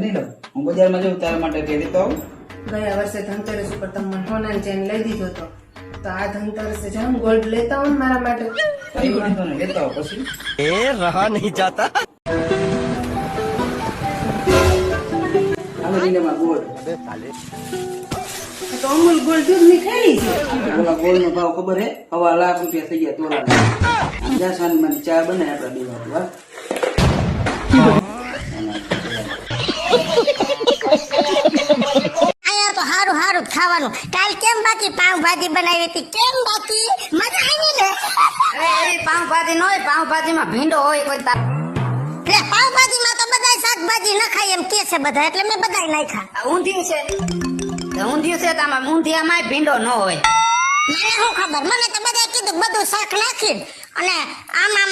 નહીં લો હું બજારમાં જઉં તારા માટે કઈ દેતો ગયા વર્ષે ધનતેરસ ઉપર તમે સોનાની ચેન લઈ દીધો હતો તો આ ધનતેરસે જાઓ ગોલ્ડ લેતા આવો મારા માટે. કઈ વાંધો નહીં લેતો તો અમૂલ ગોલ્ડ દૂધની ઓલા ભાવ ખબર હે? હવા લાખ રૂપિયા થઈ ગયા તોલા જ્યાં સાંજ ચા બને આપડા બે વાળું ખાવાનું. કાલ કેમ બાકી પાવભાજી બનાવી હતી? કેમ બાકી? મજા આવી ને? અરે એવી પાવભાજી ન હોય પાવભાજીમાં ભીંડો હોય કોઈ તાર એટલે પાવભાજીમાં તો બધાય શાકભાજી ન ખાય એમ કે છે બધા એટલે મેં બધાય નાખ્યા ઊંધિયું છે. તો ઊંધિયું છે તો આમાં ઊંધિયામાંય ભીંડો ન હોય. મને શું ખબર? મને તો બધાય કીધું બધું શાક નાખી અને આમાં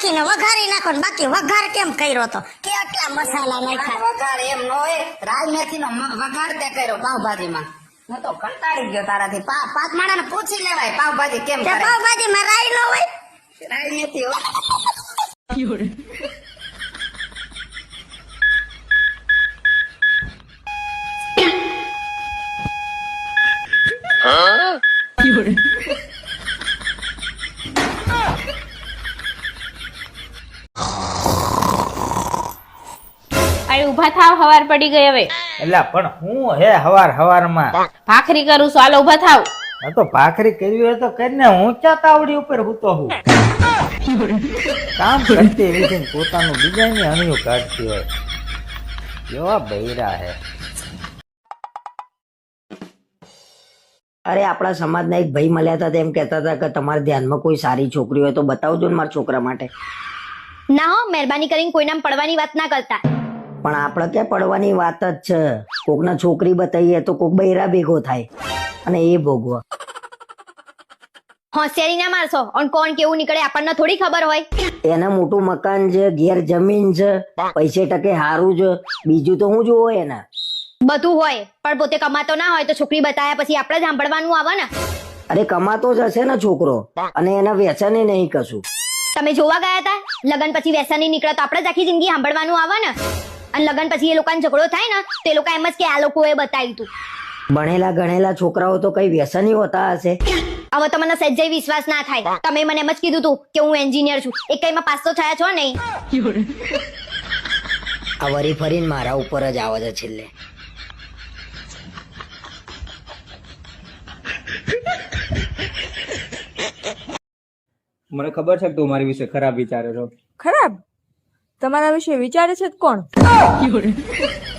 નાખીને વઘારી નાખો ને બાકી વઘાર કેમ કર્યો તો? કે આટલા મસાલા નાખ્યા? વઘાર એમ ન હોય. રાઈ મેથી નો વઘાર તે કર્યો પાવભાજીમાં. હું તો કંટાળી ગયો તારાથી. પા પાંચ માણાને પૂછી લેવાય પાવભાજી કેમ કરે. પાવભાજીમાં રાઈ ન હોય? રાઈ મેથી હોય અરે ઊભા થાવ હવાર પડી ગઈ હવે. એટલે પણ હું હે હવાર હવારમાં? ભાખરી કરું છું હાલો ઊભા થાવ. હા તો ભાખરી કરવી હોય તો કરીને ચા તાવડી ઉપર હૂતો હું કામ કરતી રીતિ પોતાનું બીજાની અણિયું કાઢતી હોય. કેવા બૈરા હે. અરે આપણા સમાજના એક ભાઈ મળ્યા હતા તેમ કહેતા હતા કે તમારા ધ્યાનમાં કોઈ સારી છોકરી હોય તો બતાવજો ને મારા છોકરા માટે. ના હો મહેરબાની કરીને કોઈના પડવાની વાત ના કરતા. પણ આપણે ક્યાં પડવાની વાત જ છે. કોકના છોકરી બતાવીએ તો કોક બૈરા ભેગો થાય. અને એ ભોગવો. હોશિયારી ના મારશો અને કોણ કેવું નીકળે આપણને થોડી ખબર હોય. એને મોટું મકાન છે ઘેર જમીન છે પૈસે ટકે હારું છે. બીજું તો હું જોવો એને. બધું હોય પણ પોતે કમાતો ના હોય તો છોકરી બતાયા પછી આપણે જ સાંભળવાનું આવે ને. અરે કમાતો જ હશે ને છોકરો. અને એના વ્યસને નહીં કશું. તમે જોવા ગયા હતા લગન પછી વ્યસની નહીં નીકળે તો આપણે જ આખી જિંદગી સાંભળવાનું આવે ને. અને લગન પછી એ લોકોને ઝઘડો થાય ને તે લોકો એમ જ કે આ લોકોએ બતાવ્યું હતું ભણેલા ગણેલા છોકરાઓ તો કઈ વ્યસની હોતા હશે? હવે તમને મને વિશ્વાસ ના થાય. તમે મને એમ જ કીધું તું કે હું એન્જિનિયર છું. એક કઈમાં પાસ તો થયા છો નહીં? આ વરી ફરીને મારા ઉપર જ આવે છે છેલ્લે. મને ખબર છે કે તું મારી વિશે ખરાબ વિચારે છો. ખરાબ? તમારા વિશે વિચારે છે જ કોણ